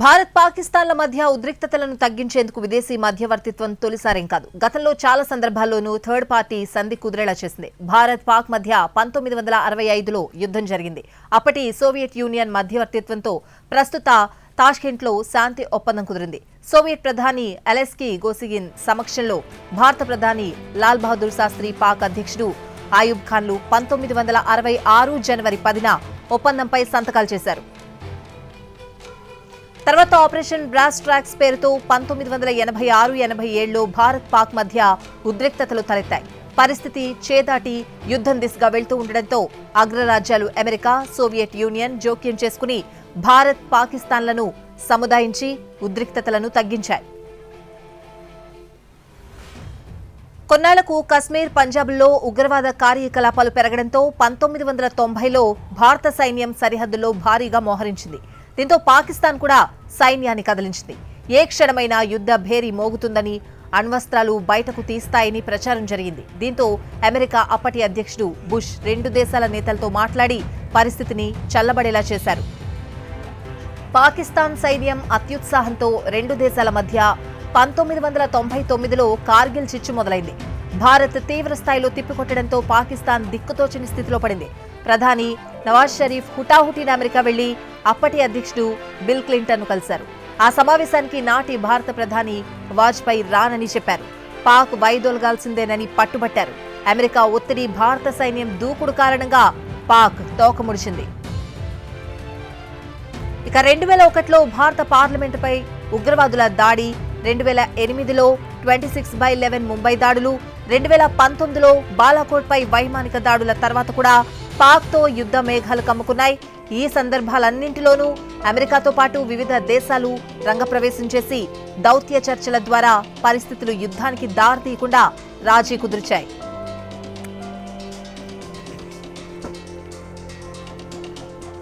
భారత్ పాకిస్తాన్ల మధ్య ఉద్రిక్తతలను తగ్గించేందుకు విదేశీ మధ్యవర్తిత్వం తొలిసారేం కాదు. గతంలో చాలా సందర్భాల్లోనూ థర్డ్ పార్టీ సంధి కుదిరేలా చేసింది. భారత్ పాక్ మధ్య పంతొమ్మిది వందల అరవై ఐదులో యుద్ధం జరిగింది. అప్పటి సోవియట్ యూనియన్ మధ్యవర్తిత్వంతో ప్రస్తుత తాష్కెంట్లో శాంతి ఒప్పందం కుదిరింది. సోవియట్ ప్రధాని అలెస్కి గోసిగిన్ సమక్షంలో భారత ప్రధాని లాల్ బహదూర్ శాస్త్రి పాక్ అధ్యక్షుడు ఆయుబ్ ఖాన్లు పంతొమ్మిది వందల అరవై ఆరు జనవరి పదిన ఒప్పందంపై సంతకాలు చేశారు. తర్వాత ఆపరేషన్ బ్రాస్ ట్రాక్స్ పేరుతో పంతొమ్మిది వందల ఎనభై ఆరు ఎనభై ఏడులో భారత్ పాక్ మధ్య ఉద్రిక్తతలు తలెత్తాయి. పరిస్థితి చేదాటి యుద్ధం దిశగా వెళ్తూ ఉండడంతో అగ్రరాజ్యాలు అమెరికా సోవియట్ యూనియన్ జోక్యం చేసుకుని భారత్ పాకిస్తాన్లను సముదాయించి ఉద్రిక్తతలను తగ్గించాయి. కొన్నాళ్ళకు కశ్మీర్ పంజాబ్లో ఉగ్రవాద కార్యకలాపాలు పెరగడంతో పంతొమ్మిది వందల తొంభైలో భారత సైన్యం సరిహద్దులో భారీగా మోహరించింది. దీంతో పాకిస్తాన్ కూడా సైన్యాన్ని కదిలించింది. ఏ క్షణమైనా యుద్ధ భేరీ మోగుతుందని అణ్వస్త్రాలు బయటకు తీస్తాయని ప్రచారం జరిగింది. దీంతో అమెరికా అప్పటి అధ్యక్షుడు బుష్ రెండు దేశాల నేతలతో మాట్లాడి పరిస్థితిని చల్లబడేలా చేశారు. పాకిస్తాన్ సైన్యం అత్యుత్సాహంతో రెండు దేశాల మధ్య పంతొమ్మిది వందల తొంభై తొమ్మిదిలో కార్గిల్ చిచ్చు మొదలైంది. భారత్ తీవ్ర స్థాయిలో తిప్పికొట్టడంతో పాకిస్తాన్ దిక్కుతోచని స్థితిలో పడింది. ప్రధాని నవాజ్ షరీఫ్ హుటాహుటిన అమెరికా వెళ్ళి అప్పటి అధ్యక్షుడు బిల్ క్లింటన్ కలిశారు. ఆ సమావేశానికి నాటి భారత ప్రధాని వాజ్పేయి రానని చెప్పారు. పాక్ వైదొలగాల్సిందేనని పట్టుబట్టారు. అమెరికా ఒత్తిడి భారత సైన్యం దూకుడు కారణంగా పాక్ తోకముడిచింది ఇక రెండు వేల ఒకటిలో భారత పార్లమెంటుపై ఉగ్రవాదుల దాడి రెండు వేల ఎనిమిదిలో twenty six by eleven Mumbai దాడులు రెండు వేల పంతొమ్మిదిలో బాలాకోట్పై వైమానిక దాడుల తర్వాత కూడా పాక్తో యుద్ధ మేఘాలు కమ్ముకున్నాయి. ఈ సందర్భాలన్నింటిలోనూ అమెరికాతో పాటు వివిధ దేశాలు రంగప్రవేశం చేసి దౌత్య చర్చల ద్వారా పరిస్థితులు యుద్ధానికి దారితీయకుండా రాజీ కుదిర్చాయి.